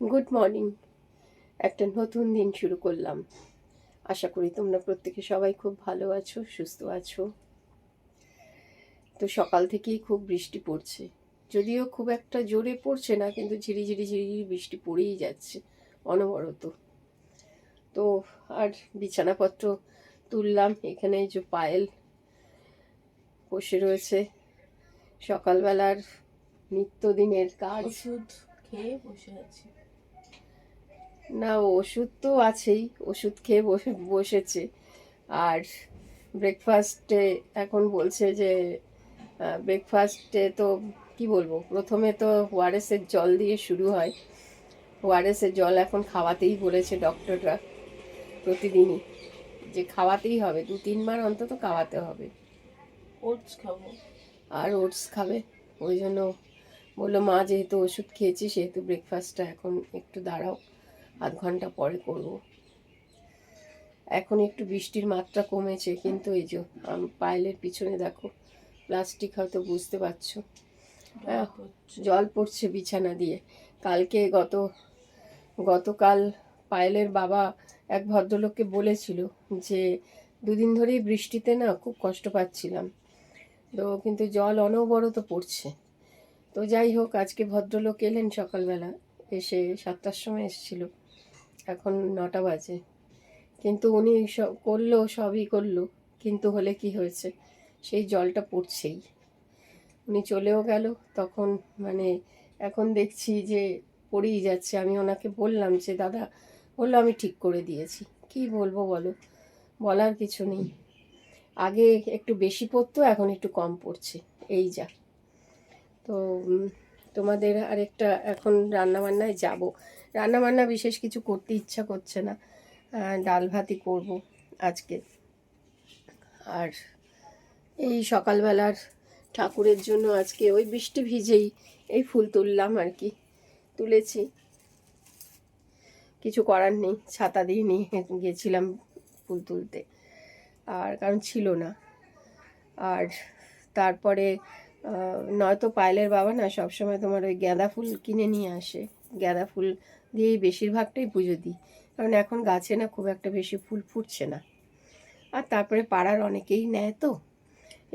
Good morning একটা নতুন দিন শুরু করলাম। আশা করি তোমরা প্রত্যেকে সবাই খুব ভালো আছো, সুস্থ আছো। তো সকাল থেকেই খুব বৃষ্টি পড়ছে। যদিও খুব একটা জোরে পড়ছে না, কিন্তু ঝিরি ঝিরি ঝিরি ঝিরি বৃষ্টি পড়েই যাচ্ছে অনবরত। তো আর বিছানাপত্র তুললাম, এখানে যে পায়েল বসে রয়েছে। সকালবেলার নিত্যদিনের কাজ। খেয়ে বসে আছি। না ওষুধ তো আছেই ওষুধ খেয়ে বসে বসেছে। আর ব্রেকফাস্টে এখন বলছে যে ব্রেকফাস্টে তো কি বলব প্রথমে তো ওআরএসের জল দিয়ে শুরু হয়। ওআরএসের জল এখন খাওয়াতেই বলেছে ডক্টররা প্রতিদিনই। যে খাওয়াতেই হবে দু তিনবার অন্তত খাওয়াতে হবে। ওটস খাব। আর ওটস খাবে ওই জন্য বলল মা যেহেতু ওষুধ খেয়েছি সেহেতু ব্রেকফাস্টটা এখন একটু দাঁড়াও। আধ ঘণ্টা পরে করব। এখন একটু বৃষ্টির মাত্রা কমেছে কিন্তু এই যে পায়েলের পিছনে দেখো প্লাস্টিক হয়তো বুঝতে পারছ। হ্যাঁ, জল পড়ছে বিছানা দিয়ে। কালকে গত গতকাল পায়েলের বাবা এক ভদ্রলোককে বলেছিল যে দুদিন ধরেই বৃষ্টিতে না খুব কষ্ট পাচ্ছিলাম। তো কিন্তু জল অনবরত পড়ছে। তো যাই হোক আজকে ভদ্রলোক এলেন সকালবেলা এসে সাতটার সময় এসেছিল। এখন নটা বাজে। কিন্তু উনি সব করল, সবই করল। কিন্তু হলে কি হয়েছে? সেই জলটা পড়ছেই। উনি চলেও গেল, তখন মানে এখন দেখছি যে পড়েই যাচ্ছে। আমি ওনাকে বললাম যে, দাদা, বলল, আমি ঠিক করে দিয়েছি। কি বলব বলো? বলার কিছু নেই। আগে একটু বেশি পড়তো, এখন একটু কম পড়ছে। এই যা। তো তোমাদের আরেকটা এখন রান্নাবান্নায় যাব। রান্নাবান্না বিশেষ কিছু করতে ইচ্ছা করছে না। ডাল ভাতই করব আজকে। আর এই সকালবেলার ঠাকুরের জন্য আজকে ওই বৃষ্টি ভিজেই এই ফুল তুললাম আর কি। তুলেছি। কিছু করার নেই, ছাতা দিয়ে নিয়ে গেছিলাম ফুল তুলতে। আর কারণ ছিল না। আর তারপরে নয়তো পায়েলের বাবা না সবসময় তোমার ওই গাঁদা ফুল কিনে নিয়ে আসে। গাঁদা ফুল দিয়েই বেশিরভাগটাই পুজো দিই। কারণ এখন গাছে না খুব একটা বেশি ফুল ফুটছে না। আর তারপরে পাড়ার অনেকেই নেয় তো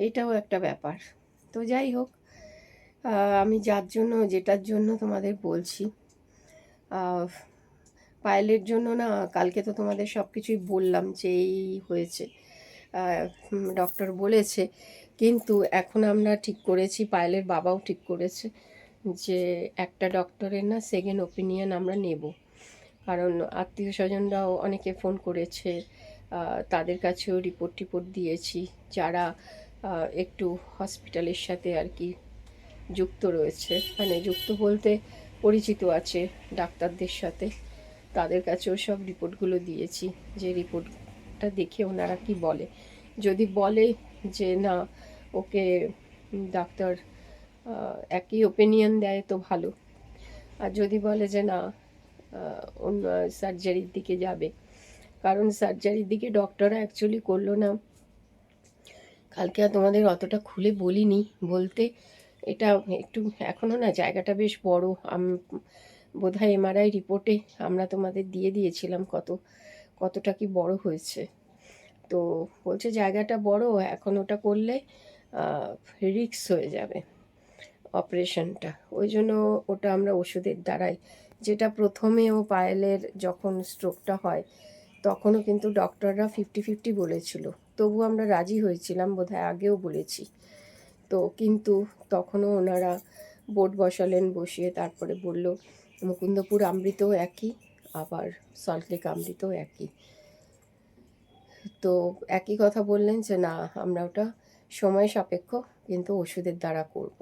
এইটাও একটা ব্যাপার। তো যাই হোক আমি যার জন্য, যেটার জন্য তোমাদের বলছি পায়েলের জন্য না কালকে তো তোমাদের সব কিছুই বললাম যে এই হয়েছে। ডক্টর বলেছে, কিন্তু এখন আমরা ঠিক করেছি, পায়েলের বাবাও ঠিক করেছে। যে একটা ডক্টরের না সেকেন্ড ওপিনিয়ন আমরা নেব। কারণ আত্মীয় স্বজনরাও অনেকে ফোন করেছে তাদের কাছেও রিপোর্ট টিপোর্ট দিয়েছি, যারা একটু হসপিটালের সাথে আর কি যুক্ত রয়েছে। মানে যুক্ত বলতে পরিচিত আছে ডাক্তারদের সাথে। তাদের কাছেও সব রিপোর্টগুলো দিয়েছি, যে রিপোর্টটা দেখে ওনারা কি বলে। যদি বলে যে না, ওকে ডাক্তার একই ওপিনিয়ন দেয় তো ভালো। আর যদি বলে যে না অন্য সার্জারির দিকে যাবে, কারণ সার্জারির দিকে ডক্টররা অ্যাকচুয়ালি করল না। কালকে আর তোমাদের অতটা খুলে বলিনি বলতে। এটা একটু এখনও না জায়গাটা বেশ বড়। আম, বোধহয় এমআরআই রিপোর্টে আমরা তোমাদের দিয়ে দিয়েছিলাম কত, কতটা কি বড় হয়েছে। তো বলছে জায়গাটা বড়, এখন ওটা করলে রিক্স হয়ে যাবে। অপারেশনটা। ওই জন্য ওটা আমরা ওষুধের দ্বারাই। যেটা প্রথমে ও পায়েলের যখন স্ট্রোকটা হয়, তখনও কিন্তু ডক্টররা ফিফটি ফিফটি বলেছিল। তবু আমরা রাজি হয়েছিলাম বোধহয় আগেও বলেছি। তো কিন্তু তখনও ওনারা বোর্ড বসালেন, বসিয়ে তারপরে বলল, মুকুন্দপুর আমৃতও একই, আবার সল্টলেক আমৃতও একই। তো একই কথা বললেন যে, না, আমরা ওটা সময় সাপেক্ষ, কিন্তু ওষুধের দ্বারা করব।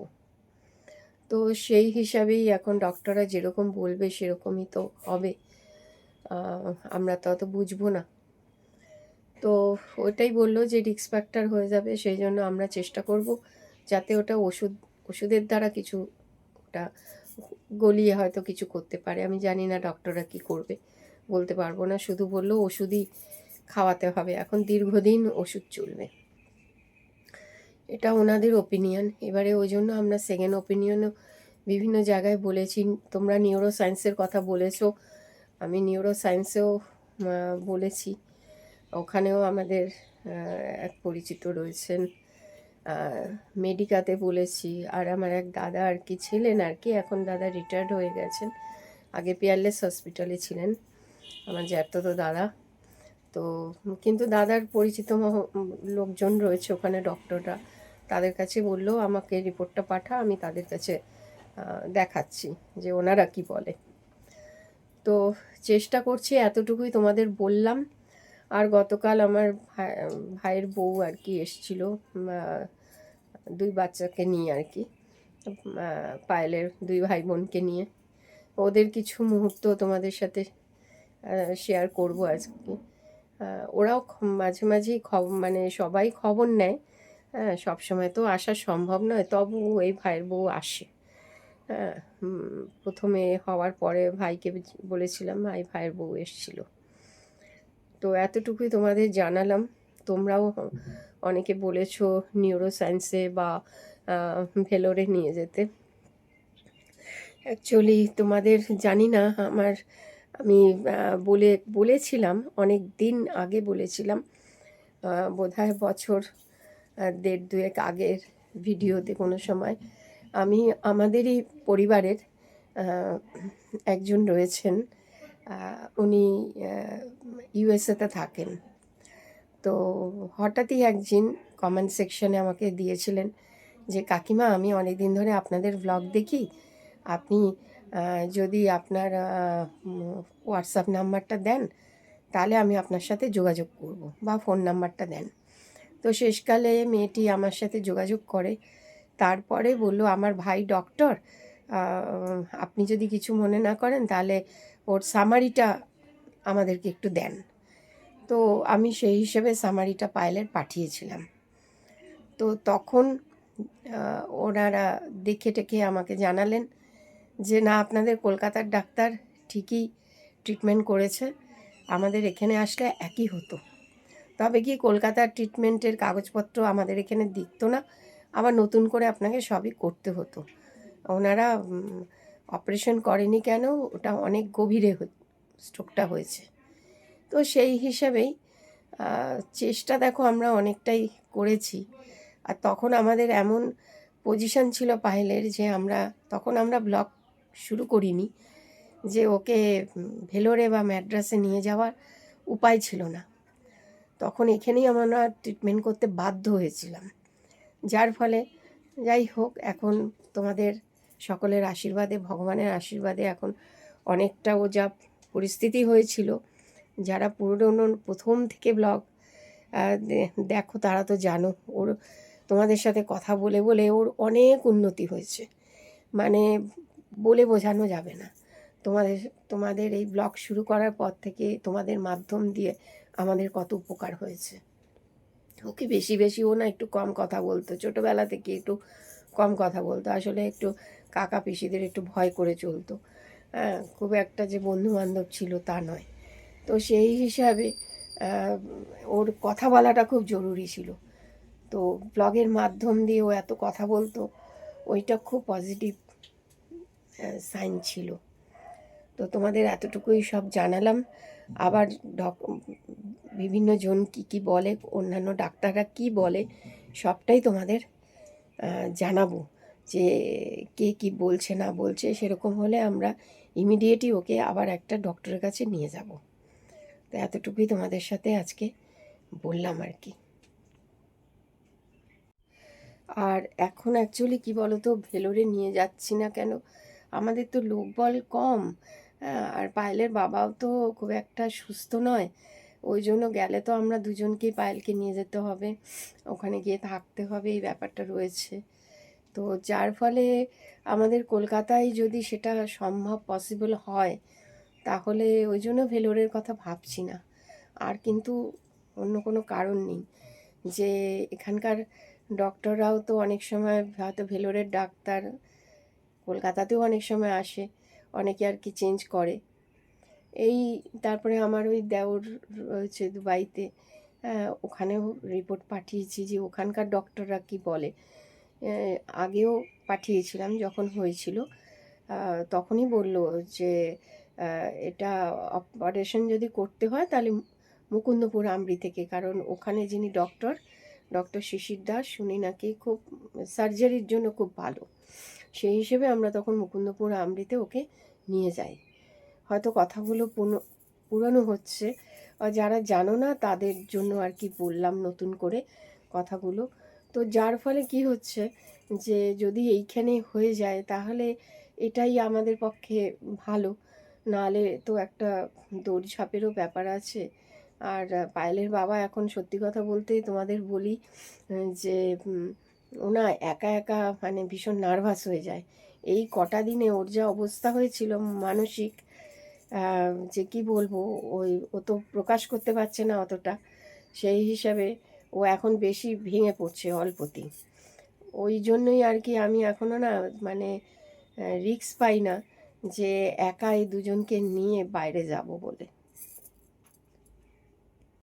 তো সেই হিসাবেই এখন ডক্টররা যেরকম বলবে সেরকমই তো হবে। আমরা তো অত বুঝব না। তো ওইটাই বলল যে রিক্স ফ্যাক্টর হয়ে যাবে, সেই জন্য আমরা চেষ্টা করব যাতে ওটা ওষুধ, ওষুধের দ্বারা কিছু ওটা গলিয়ে হয়তো কিছু করতে পারে। আমি জানি না ডক্টররা কি করবে, বলতে পারব না। শুধু বলল ওষুধই খাওয়াতে হবে। এখন দীর্ঘদিন ওষুধ চলবে। এটা ওনাদের ওপিনিয়ন এবারে ওই জন্য আমরা সেকেন্ড ওপিনিয়নও বিভিন্ন জায়গায় বলেছি। তোমরা নিউরো সায়েন্সের কথা বলেছ। আমি নিউরো সায়েন্সেও বলেছি। ওখানেও আমাদের এক পরিচিত রয়েছেন। মেডিকাতে বলেছি। আর আমার এক দাদা আর কি ছিলেন আর কি, এখন দাদা রিটায়ার্ড হয়ে গেছেন। আগে পিয়ারলেস হসপিটালে ছিলেন। আমার জ্যাঠতো দাদা। তো, কিন্তু দাদার পরিচিত লোকজন রয়েছে ওখানে ডক্টররা তাদের কাছে বলল, আমাকে রিপোর্টটা পাঠা, আমি তাদের কাছে দেখাচ্ছি যে ওনারা কি বলে। তো চেষ্টা করছি এতটুকুই তোমাদের বললাম। আর গতকাল আমার ভাই- ভাইয়ের বউ আর কি এসছিল দুই বাচ্চাকে নিয়ে আর কি পায়েলের দুই ভাই বোনকে নিয়ে। ওদের কিছু মুহূর্ত তোমাদের সাথে শেয়ার করব আজকে। ওরাও মাঝে মাঝেই মানে সবাই খবর নেয়। হ্যাঁ সবসময় তো আসা সম্ভব নয়। তবু এই ভাইয়ের বউ আসে। হ্যাঁ প্রথমে হওয়ার পরে ভাইকে বলেছিলাম, ভাই, ভাইয়ের বউ এসছিল। তো এতটুকুই তোমাদের জানালাম। তোমরাও অনেকে বলেছ নিউরো সায়েন্সে বা ভেলোরে নিয়ে যেতে। অ্যাকচুয়ালি তোমাদের জানি না, আমার, আমি বলে, বলেছিলাম, অনেক দিন আগে বলেছিলাম বোধহয় বছর দেড় দুয়েক আগের ভিডিওতে কোনো সময় আমি আমাদেরই পরিবারের একজন রয়েছেন উনি ইউএসএতে থাকেন। তো হঠাৎই একদিন কমেন্ট সেকশনে আমাকে দিয়েছিলেন যে, কাকিমা, আমি অনেক দিন ধরে আপনাদের ব্লগ দেখি। আপনি যদি আপনার হোয়াটসঅ্যাপ নাম্বারটা দেন, তাহলে আমি আপনার সাথে যোগাযোগ করব বা ফোন নাম্বারটা দেন। তো শেষকালে মেয়েটি আমার সাথে যোগাযোগ করে। তারপরে বলল, আমার ভাই ডক্টর আপনি যদি কিছু মনে না করেন তাহলে ওর সামারিটা আমাদেরকে একটু দেন। তো আমি সেই হিসেবে সামারিটা পাইলের পাঠিয়েছিলাম। তো তখন ওনারা দেখে টেকে আমাকে জানালেন যে, না, আপনাদের কলকাতার ডাক্তার ঠিকই ট্রিটমেন্ট করেছে। আমাদের এখানে আসলে একই হতো। তবে কি কলকাতার ট্রিটমেন্টের কাগজপত্র আমাদের এখানে দিত না। আবার নতুন করে আপনাকে সবই করতে হতো। ওনারা অপারেশন করেনি কেন? ওটা অনেক গভীরে স্ট্রোকটা হয়েছে। তো সেই হিসাবেই চেষ্টা দেখো আমরা অনেকটাই করেছি। আর তখন আমাদের এমন পজিশন ছিল পাহেলের যে আমরা, তখন আমরা ব্লগ শুরু করিনি যে ওকে ভেলোরে বা ম্যাড্রাসে নিয়ে যাওয়ার উপায় ছিল না। তখন এখানেই আমরা ট্রিটমেন্ট করতে বাধ্য হয়েছিলাম। যার ফলে যাই হোক, এখন তোমাদের সকলের আশীর্বাদে, ভগবানের আশীর্বাদে এখন অনেকটা ও যা পরিস্থিতি হয়েছিল, যারা পুরনো প্রথম থেকে ব্লগ দেখো তারা তো জানো, ওর তোমাদের সাথে কথা বলে বলে ওর অনেক উন্নতি হয়েছে। মানে বলে বোঝানো যাবে না। তোমাদের তোমাদের এই ব্লগ শুরু করার পর থেকে তোমাদের মাধ্যম দিয়ে আমাদের কত উপকার হয়েছে। ওকে বেশি বেশি ও না একটু কম কথা বলতো। ছোটোবেলা থেকে একটু কম কথা বলতো। আসলে একটু কাকা পিসিদের একটু ভয় করে চলতো। হ্যাঁ খুব একটা যে বন্ধু বান্ধব ছিল তা নয়। তো সেই হিসাবে ওর কথা বলাটা খুব জরুরি ছিল। তো ব্লগের মাধ্যম দিয়ে ও এত কথা বলতো, ওইটা খুব পজিটিভ সাইন ছিল। তো তোমাদের এতটুকুই সব জানালাম। আবার ডক, বিভিন্ন জন কী কী বলে, অন্যান্য ডাক্তাররা কি বলে, সবটাই তোমাদের জানাব যে কে কি বলছে, না বলছে, সেরকম হলে আমরা ইমিডিয়েটই ওকে আবার একটা ডক্টরের কাছে নিয়ে যাব। তো এতটুকুই তোমাদের সাথে আজকে বললাম আর কি। আর এখন অ্যাকচুয়ালি কি বলো তো ভেলোরে নিয়ে যাচ্ছি না কেন? আমাদের তো লোকবল কম। আর পায়েলের বাবাও তো খুব একটা সুস্থ নয়। ওই জন্য গেলে তো আমরা দুজনকেই পায়েলকে নিয়ে যেতে হবে। ওখানে গিয়ে থাকতে হবে, এই ব্যাপারটা রয়েছে। তো যার ফলে আমাদের কলকাতায় যদি সেটা সম্ভব পসিবল হয়, তাহলে ওই জন্য ভেলোরের কথা ভাবছি না। আর কিন্তু অন্য কোনো কারণ নেই যে এখানকার ডক্টররাও তো অনেক সময় হয়তো ভেলোরের ডাক্তার, কলকাতাতেও অনেক সময় আসে। অনেকে আর কি চেঞ্জ করে। এই তারপরে আমার ওই দেওর রয়েছে দুবাইতে ওখানেও রিপোর্ট পাঠিয়েছি যে ওখানকার ডক্টররা কি বলে। আগেও পাঠিয়েছিলাম যখন হয়েছিল। তখনই বলল যে এটা অপারেশন যদি করতে হয় তাহলে মুকুন্দপুর আমরি থেকে, কারণ ওখানে যিনি ডক্টর ডক্টর শিশির দাস, উনি নাকি খুব সার্জারির জন্য খুব ভালো। সেই হিসেবে আমরা তখন মুকুন্দপুর আমরিতে ওকে নিয়ে যাই। হয়তো কথাগুলো পুরানো হচ্ছে। যারা জানো না, তাদের জন্য আর কি বললাম নতুন করে কথাগুলো। তো যার ফলে কি হচ্ছে যে, যদি এইখানে হয়ে যায়, তাহলে এটাই আমাদের পক্ষে ভালো। নাহলে তো একটা দৌড়ঝাঁপেরও ব্যাপার আছে। আর পায়েলের বাবা এখন সত্যি কথা বলতে তোমাদের বলি, যে ওনা একা একা মানে ভীষণ নার্ভাস হয়ে যায়। এই কটা দিনে ওর যা অবস্থা হয়েছিল মানসিক যে কি বলব, ওই, ও তো প্রকাশ করতে পারছে না অতটা। সেই হিসাবে ও এখন বেশি ভেঙে পড়ছে অল্পতেই। ওই জন্যই আর কি আমি এখনও না মানে রিক্স পাই না যে একা এই দুজনকে নিয়ে বাইরে যাব বলে।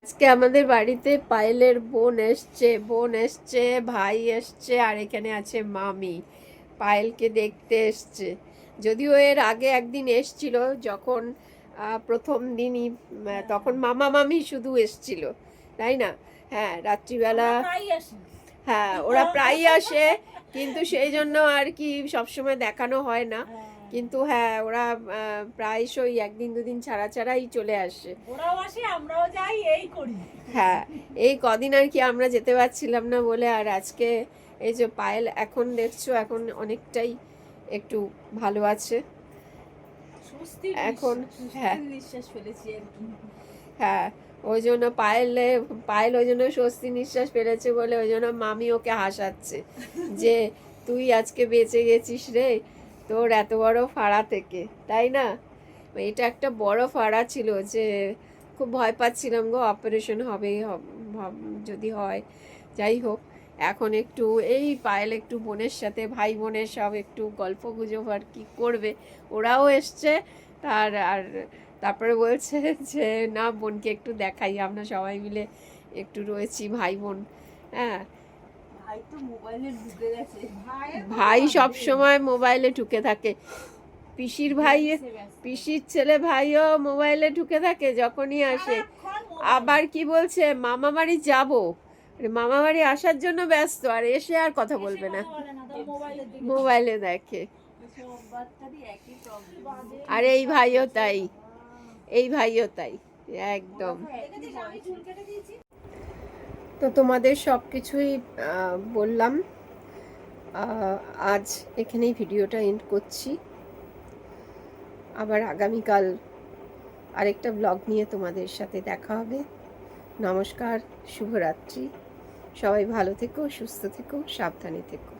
আজকে আমাদের বাড়িতে পায়েলের বোন এসছে বোন এসছে ভাই এসছে আর এখানে আছে মামি। পায়েলকে দেখতে এসছে। যদিও এর আগে একদিন এসছিল যখন প্রথম দিনই তখন মামা মামি শুধু এসছিল তাই না? হ্যাঁ রাত্রিবেলা হ্যাঁ ওরা প্রায়ই আসে কিন্তু সেই জন্য আর কি সবসময় দেখানো হয় না। কিন্তু হ্যাঁ ওরা প্রায়শই একদিন দুদিন ছাড়া ছাড়াই চলে আসে। ওরাও আসে আমরাও যাই এই করি। হ্যাঁ এই কদিন আর কি আমরা যেতে পারছিলাম না বলে আর আজকে এই যে পায়েল এখন দেখছ এখন অনেকটাই একটু ভালো আছে। এখন, হ্যাঁ। স্বস্তির নিঃশ্বাস ফেলেছি আর কি। হ্যাঁ ওই জন্য পায়েলে পায়েল ওই জন্য স্বস্তি নিঃশ্বাস ফেলেছে বলে ওই জন্য মামি ওকে হাসাচ্ছে যে তুই আজকে বেঁচে গেছিস রে? তোর এত বড় ফাড়া থেকে, তাই না? এটা একটা বড় ফাড়া ছিল যে খুব ভয় পাচ্ছিলাম গো অপারেশন হবে যদি হয়। যাই হোক, এখন একটু এই পায়েল একটু বোনের সাথে, ভাই বোনের সব একটু গল্প গুজব আর কি করবে। ওরাও এসছে, তার আর তারপরে বলছে যে, না, বোনকে একটু দেখাই, আমরা সবাই মিলে একটু রয়েছি, ভাই বোন। হ্যাঁ ভাই তো মোবাইলে ঢুকে সব সময় মোবাইলে ঢুকে থাকে। পিসির ভাই। পিসির ছেলে ভাইও মোবাইলে ঢুকে থাকে যখনই আসে। আবার কি বলছে? মামা বাড়ি যাব। মামা বাড়ি আসার জন্য ব্যস্ত আর এসে আর কথা বলবে না। মোবাইলে দেখে। আর এই ভাইও তাই। এই ভাইও তাই একদম। তো তোমাদের সব কিছুই বললাম। আজ এখানেই ভিডিওটা এন্ড করছি। আবার আগামীকাল আরেকটা ব্লগ নিয়ে তোমাদের সাথে দেখা হবে। নমস্কার, শুভরাত্রি। সবাই ভালো থেকো, সুস্থ থেকো, সাবধানে থেকো।